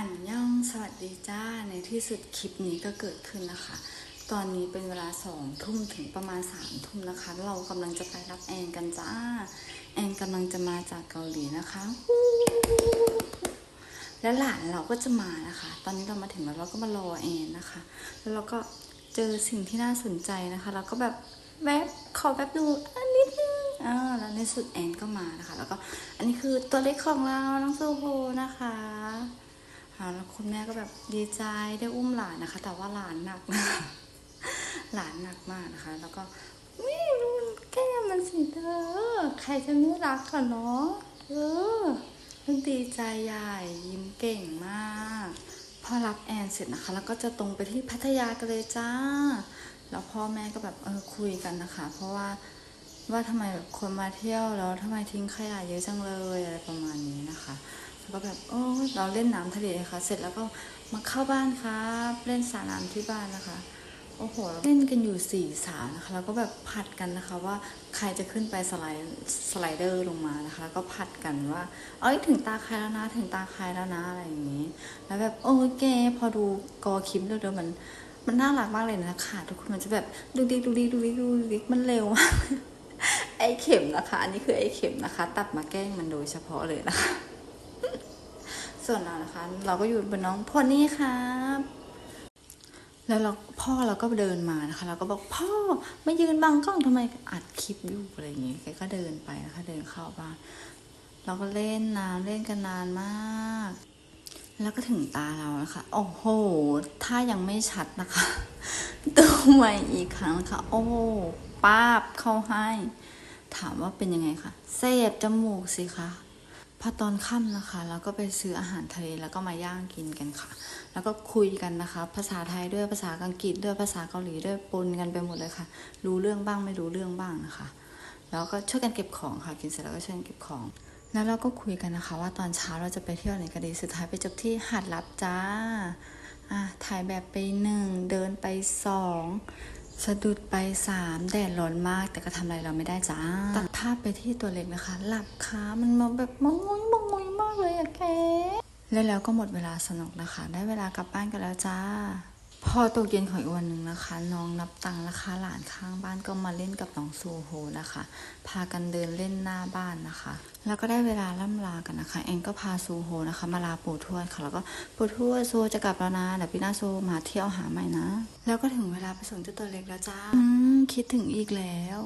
อันย่องสวัสดีจ้าในที่สุดคลิปนี้ก็เกิดขึ้นนะคะ ตอนนี้เป็นเวลาสองทุ่มถึงประมาณสามทุ่มนะคะ เรากำลังจะไปรับแอนกันจ้า แอนกำลังจะมาจากเกาหลีนะคะ และหลานเราก็จะมานะคะ ตอนนี้เรามาถึงแล้วเราก็มารอแอนนะคะ แล้วเราก็เจอสิ่งที่น่าสนใจนะคะเราก็แบบแวบขอแวบดูอันนิดนึงอ่าแล้วในสุดแอนก็มานะคะ แล้วก็อันนี้คือตัวเล็กของเราน้องโซโฮนะคะ แล้วคุณแม่ก็แบบดีใจได้อุ้มหลานนะคะ แต่ว่าหลานหนักนะหลานหนักมากนะคะ แล้วก็วิดูมันแก้มมันสิเธอใครจะไม่รักกันเนาะเออมันดีใจใหญ่ยิ้มเก่งมากพอรับแอนเสร็จนะคะ แล้วก็จะตรงไปที่พัทยากันเลยจ้า แล้วพ่อแม่ก็แบบเออคุยกันนะคะ เพราะว่าว่าทำไมแบบคนมาเที่ยวแล้วทำไมทิ้งขยะเยอะจังเลยอะไรประมาณนี้นะคะ ก็แบบโอ้เราเล่นน้ำทะเลค่ะ เสร็จแล้วก็มาเข้าบ้านครับ เล่นสระน้ำที่บ้านนะคะ โอ้โหเล่นกันอยู่สี่สาวนะคะ แล้วก็แบบผัดกันนะคะว่าใครจะขึ้นไปสไลด์สไลเดอร์ลงมานะคะ แล้วก็ผัดกันว่า เอ้ยถึงตาใครแล้วนะ ถึงตาใครแล้วนะอะไรอย่างนี้ แล้วแบบโอ้ยแกพอดูกอคิมเร็วๆมันมันน่ารักมากเลยนะคะ ทุกคนมันจะแบบดูดิดูดิดูดิดูดิมันเร็วมากไอเข็มนะคะ อันนี้คือไอเข็มนะคะ ตัดมาแกล้งมันโดยเฉพาะเลยนะคะ ส่วนเรานะคะ เราก็อยู่บนน้องพอนี่ครับ แล้วเราพ่อเราก็เดินมานะคะ เราก็บอกพ่อไม่ยืนบังกล้องทำไมอัดคลิปอยู่อะไรอย่างงี้แกก็เดินไปนะคะ เดินเข้าบ้านเราก็เล่นน้ำเล่นกันนานมาก แล้วก็ถึงตาเรานะคะโอ้โห ถ้ายังไม่ชัดนะคะดูใหม่อีกครั้งนะคะโอ้ป้าบเข้าให้ ถามว่าเป็นยังไงคะเสบจมูกสิคะ พอตอนค่ำนะคะเราก็ไปซื้ออาหารทะเลแล้วก็มาย่างกินกันค่ะ แล้วก็คุยกันนะคะ ภาษาไทยด้วยภาษาอังกฤษด้วยภาษาเกาหลีด้วยปนกันไปหมดเลยค่ะ รู้เรื่องบ้างไม่รู้เรื่องบ้างนะคะ แล้วก็ช่วยกันเก็บของค่ะ กินเสร็จแล้วก็ช่วยกันเก็บของ แล้วเราก็คุยกันนะคะ ว่าตอนเช้าเราจะไปเที่ยวไหนกันดีสุดท้ายไปจบที่หาดลับจ้าอะถ่ายแบบไปหนึ่งเดินไปสอง สะดุดไปสามแดดร้อนมากแต่ก็ทำอะไรเราไม่ได้จ้า ตัดภาพไปที่ตัวเล็กนะคะ หลับขามันมาแบบมองงยมองงยมากเลยอะแกแล้วแล้วก็หมดเวลาสนุกนะคะ ได้เวลากลับบ้านกันแล้วจ้า พอตกเย็นของอีกวันหนึ่งนะคะ น้องนับตังค์นะคะ หลานข้างบ้านก็มาเล่นกับน้องซูโฮนะคะ พากันเดินเล่นหน้าบ้านนะคะ แล้วก็ได้เวลาล่ำลากันนะคะ แองก็พาซูโฮนะคะ มาลาปู่ทวดค่ะ แล้วก็ปู่ทวดซูจะกลับแล้วนะเดี๋ยวพี่หน้าซูมาเที่ยวหาใหม่นะ แล้วก็ถึงเวลาไปส่งเจ้าตัวเล็กแล้วจ้าอืมคิดถึงอีกแล้ว